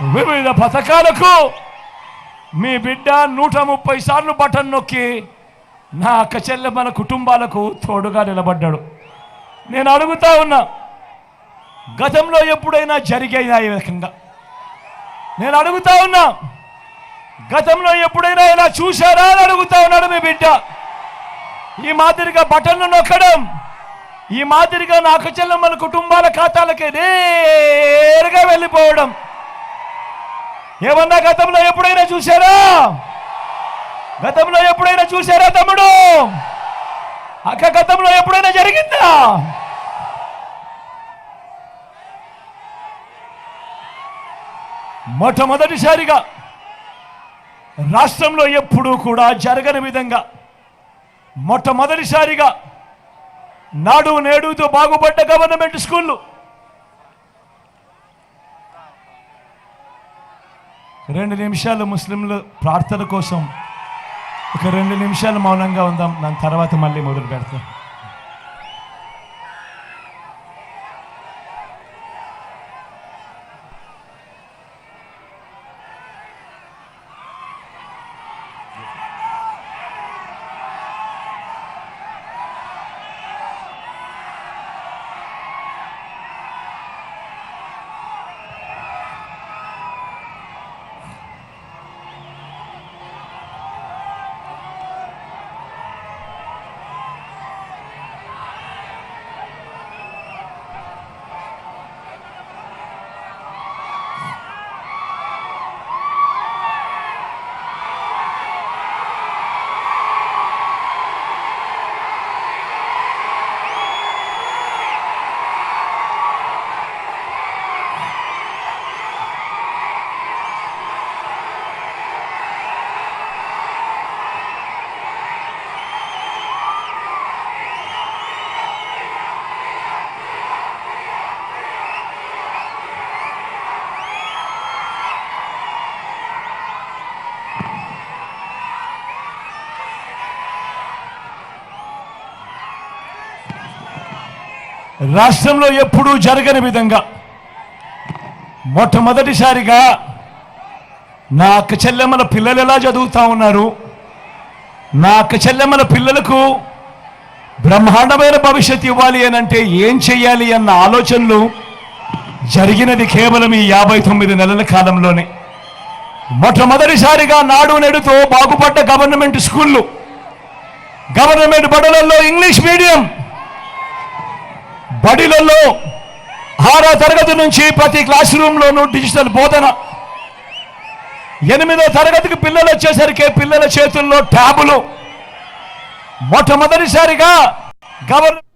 వివిధ పథకాలకు మీ బిడ్డ నూట ముప్పై సార్లు బటన్ నొక్కి నా అక్క మన కుటుంబాలకు తోడుగా నిలబడ్డాడు. నేను అడుగుతా ఉన్నా గతంలో ఎప్పుడైనా జరిగేదా ఈ రకంగా? నేను అడుగుతా ఉన్నా గతంలో ఎప్పుడైనా ఇలా చూశారా అని అడుగుతా ఉన్నాడు మీ బిడ్డ. ఈ మాదిరిగా బటన్లు నొక్కడం ఈ మాదిరిగా నాకు అక్క చెల్లెమ్మల కుటుంబాల ఖాతాలకి నేరుగా వెళ్ళిపోవడం ఏమన్నా గతంలో ఎప్పుడైనా చూశారా? గతంలో ఎప్పుడైనా చూశారా తమ్ముడు? అక్క గతంలో ఎప్పుడైనా జరిగిందా? మొట్టమొదటిసారిగా రాష్ట్రంలో ఎప్పుడూ కూడా జరగని విధంగా మొట్టమొదటిసారిగా నాడు నేడుతో బాగుపడ్డ గవర్నమెంట్ స్కూళ్ళు రెండు నిమిషాలు ముస్లింలు ప్రార్థన కోసం ఒక రెండు నిమిషాలు మౌనంగా ఉందాం. దాని తర్వాత మళ్ళీ మొదలు పెడతాం. రాష్ట్రంలో ఎప్పుడూ జరగని విధంగా మొట్టమొదటిసారిగా నా అక్క చెల్లెమ్మల పిల్లలు ఎలా చదువుతా ఉన్నారు? నా అక్క చెల్లెమ్మల పిల్లలకు బ్రహ్మాండమైన భవిష్యత్తు ఇవ్వాలి అని అంటే ఏం చెయ్యాలి అన్న ఆలోచనలు జరిగినది కేవలం ఈ యాభై తొమ్మిది నెలల కాలంలోనే. మొట్టమొదటిసారిగా నాడు నెడుతో బాగుపడ్డ గవర్నమెంట్ స్కూళ్ళు గవర్నమెంట్ బడులలో ఇంగ్లీష్ మీడియం బడిలలో ఆరో తరగతి నుంచి ప్రతి క్లాస్ రూమ్లోనూ డిజిటల్ బోధన. ఎనిమిదో తరగతికి పిల్లలు వచ్చేసరికి పిల్లల చేతుల్లో ట్యాబులు. మొట్టమొదటిసారిగా గవర్నమెంట్